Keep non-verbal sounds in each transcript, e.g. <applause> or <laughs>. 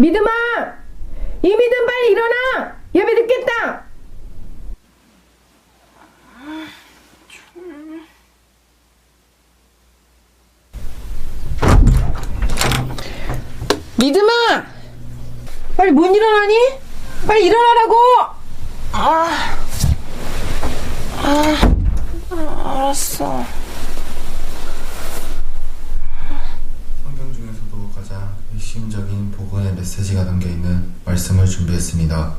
믿음아! 이 믿음 빨리 일어나! 예배 늦겠다! 믿음아! 빨리 못 일어나니? 빨리 일어나라고! 알았어. 성경 중에서도 가장 핵심적인 복음의 메시지가 담겨 있는 말씀을 준비했습니다.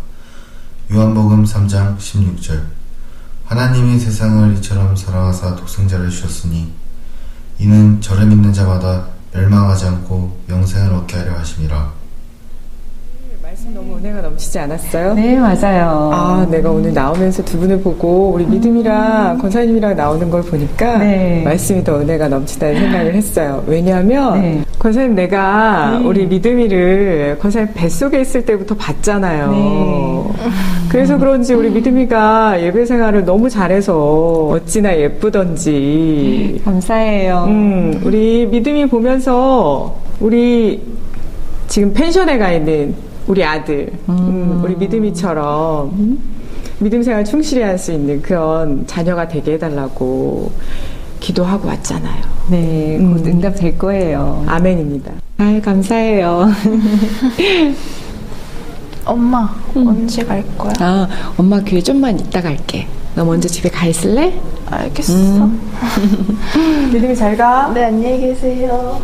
요한복음 3장 16절 하나님이 세상을 이처럼 사랑하사 독생자를 주셨으니 이는 저를 믿는 자마다 멸망하지 않고 영생을 얻게 하려 하심이라. 말씀 너무 은혜가 넘치지 않았어요? 네, 맞아요. 아, 내가 오늘 나오면서 두 분을 보고 우리 믿음이랑 권사님이랑 나오는 걸 보니까 네. 말씀이 더 은혜가 넘치다는 생각을 했어요. 왜냐하면 네. 권사님 내가 네. 우리 믿음이를 권사님 뱃속에 있을 때부터 봤잖아요. 네. 그래서 그런지 우리 믿음이가 예배 생활을 너무 잘해서 어찌나 예쁘던지 감사해요. 음, 우리 믿음이 보면서 우리 지금 펜션에 가 있는 우리 아들, 음, 우리 믿음이처럼 믿음 생활 충실히 할 수 있는 그런 자녀가 되게 해달라고 기도하고 왔잖아요. 네, 곧 음. 응답 될 거예요. 아멘입니다. 아 감사해요. <laughs> 엄마, 언제 갈 거야? 아, 엄마 교회 좀만 이따 갈게. 너 먼저 집에 가 있을래? 알겠어. <laughs> 믿음이 잘 가. 네, 안녕히 계세요.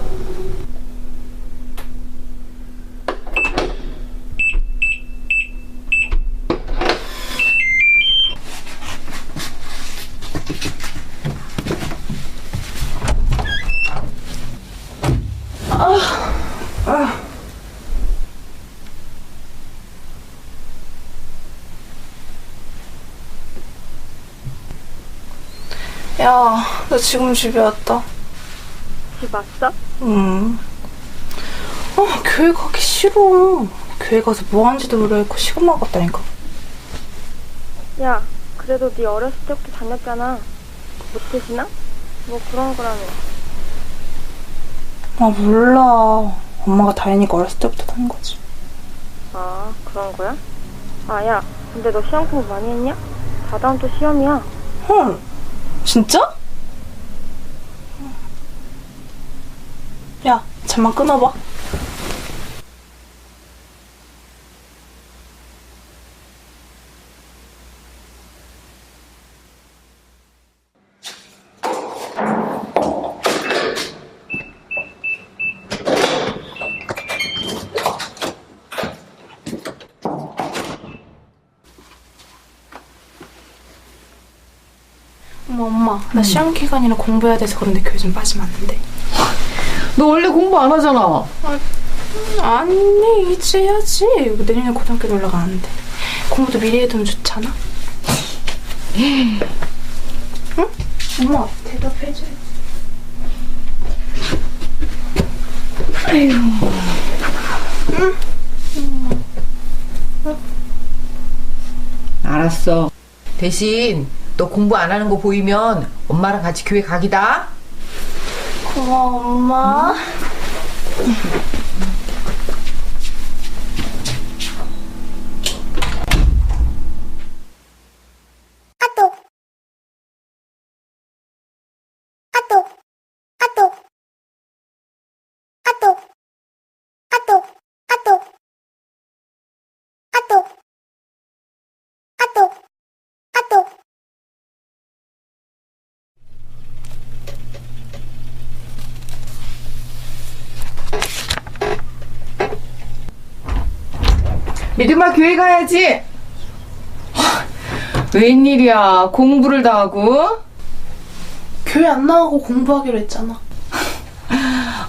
야, 나 지금 집에 왔다. 집 왔어? 응. 아, 교회 가기 싫어. 교회 가서 뭐 하는지도 모르겠고 시간만 갔다니까. 야, 그래도 네 어렸을 때부터 다녔잖아. 모태신앙? 뭐 그런 거라며. 아, 몰라. 엄마가 다니니까 어렸을 때부터 다닌 거지. 아, 그런 거야? 아, 야, 근데 너 시험 공부 많이 했냐? 다다음 주 시험이야. 헐. 진짜? 야, 잠만 끊어봐. 어머, 엄마. 나 시험 기간이라 공부해야 돼서 그런데 교회 좀 빠지면 안 돼. 너 원래 공부 안 하잖아. 아니, 이제 해야지. 내년에 고등학교 놀러 가는데. 공부도 미리 해두면 좋잖아. 응? 엄마, 대답해줘야지. 알았어. 대신 너 공부 안 하는 거 보이면 엄마랑 같이 교회 가기다. 고마워, 엄마. 믿음아 교회 가야지. 웬일이야 공부를 다 하고? 교회 안 나가고 공부하기로 했잖아.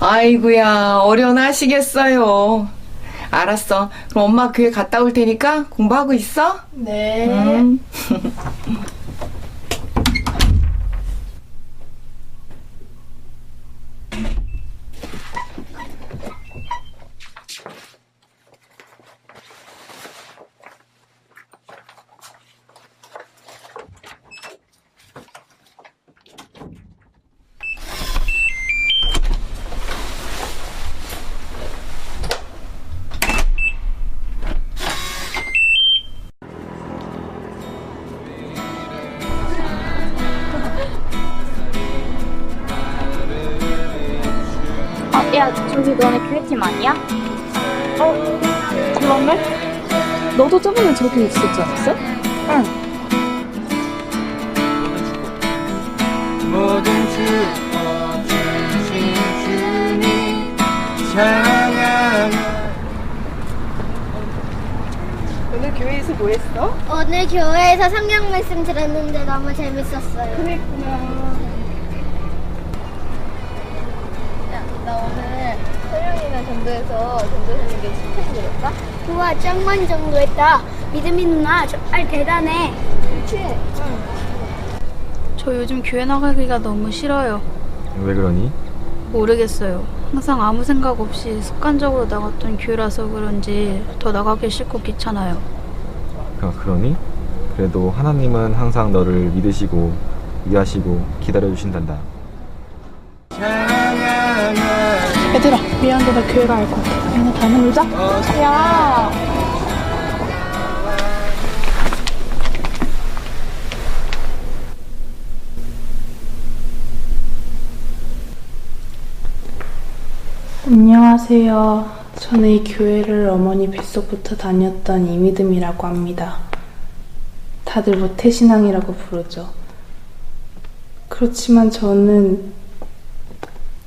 아이구야 어련하시겠어요. 알았어. 그럼 엄마 교회 갔다 올 테니까 공부하고 있어. 네. 음. 야, 저기 너네 교회팀 아니야? 그러네? 너도 저번에 저기 있었지 않았어? 모든 주어 주신 주님 찬양하며 오늘 교회에서 뭐 했어? 오늘 교회에서 성경 말씀 들었는데 너무 재밌었어요. 그랬구나. 나 오늘 소령이나 전도에서 전도사님께 칭찬 들었어? 우와, 짱만 전도했다. 믿음이 누나 정말 대단해. 그치? 저 요즘 교회 나가기가 너무 싫어요. 왜 그러니? 모르겠어요. 항상 아무 생각 없이 습관적으로 나갔던 교회라서 그런지 더 나가기 싫고 귀찮아요. 아, 그러니? 그래도 하나님은 항상 너를 믿으시고 위하시고 기다려주신단다. 얘들아, 미안한데 나 교회 가야 할 것 같아. 그냥 다음에 놀자. 야. 안녕하세요. 저는 이 교회를 어머니 뱃속부터 다녔던 이미듬이라고 합니다. 다들 모태신앙이라고 부르죠. 그렇지만 저는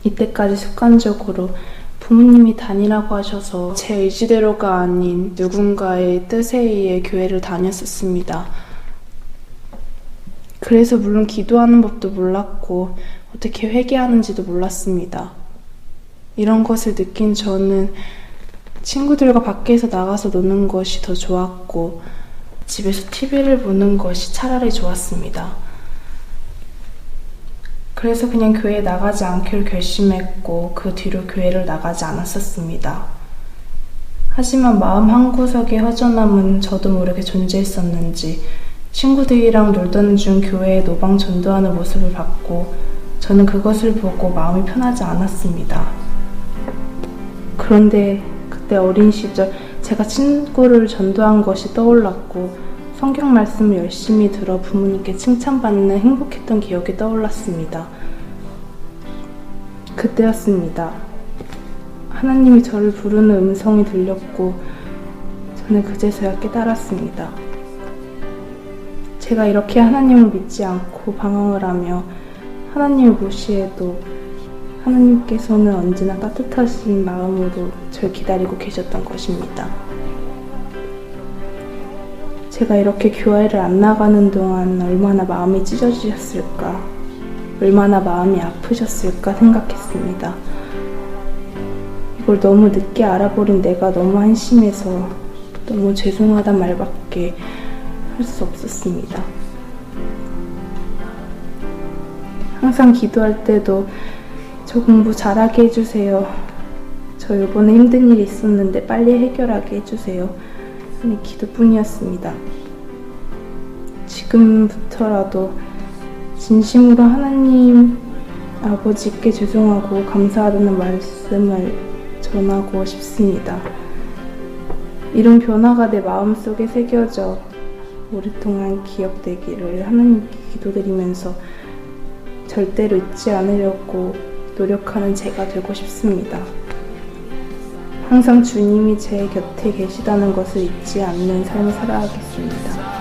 이때까지 습관적으로 부모님이 다니라고 하셔서 제 의지대로가 아닌 누군가의 뜻에 의해 교회를 다녔었습니다. 그래서 물론 기도하는 법도 몰랐고 어떻게 회개하는지도 몰랐습니다. 이런 것을 느낀 저는 친구들과 밖에서 나가서 노는 것이 더 좋았고 집에서 TV를 보는 것이 차라리 좋았습니다. 그래서 그냥 교회에 나가지 않기로 결심했고 그 뒤로 교회를 나가지 않았었습니다. 하지만 마음 한구석에 허전함은 저도 모르게 존재했었는지 친구들이랑 놀던 중 교회에 노방 전도하는 모습을 봤고 저는 그것을 보고 마음이 편하지 않았습니다. 그런데 그때 어린 시절 제가 친구를 전도한 것이 떠올랐고 성경 말씀을 열심히 들어 부모님께 칭찬받는 행복했던 기억이 떠올랐습니다. 그때였습니다. 하나님이 저를 부르는 음성이 들렸고 저는 그제서야 깨달았습니다. 제가 이렇게 하나님을 믿지 않고 방황을 하며 하나님을 무시해도 하나님께서는 언제나 따뜻하신 마음으로 절 기다리고 계셨던 것입니다. 제가 이렇게 교회를 안 나가는 동안 얼마나 마음이 찢어지셨을까, 얼마나 마음이 아프셨을까 생각했습니다. 이걸 너무 늦게 알아버린 내가 너무 한심해서 너무 죄송하단 말밖에 할 수 없었습니다. 항상 기도할 때도 저 공부 잘하게 해주세요. 저 이번에 힘든 일이 있었는데 빨리 해결하게 해주세요. 하는 기도뿐이었습니다. 지금부터라도 진심으로 하나님 아버지께 죄송하고 감사하다는 말씀을 전하고 싶습니다. 이런 변화가 내 마음속에 새겨져 오랫동안 기억되기를 하나님께 기도드리면서 절대로 잊지 않으려고 노력하는 제가 되고 싶습니다. 항상 주님이 제 곁에 계시다는 것을 잊지 않는 삶을 살아가겠습니다.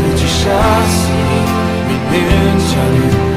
하셨으니 믿는 자는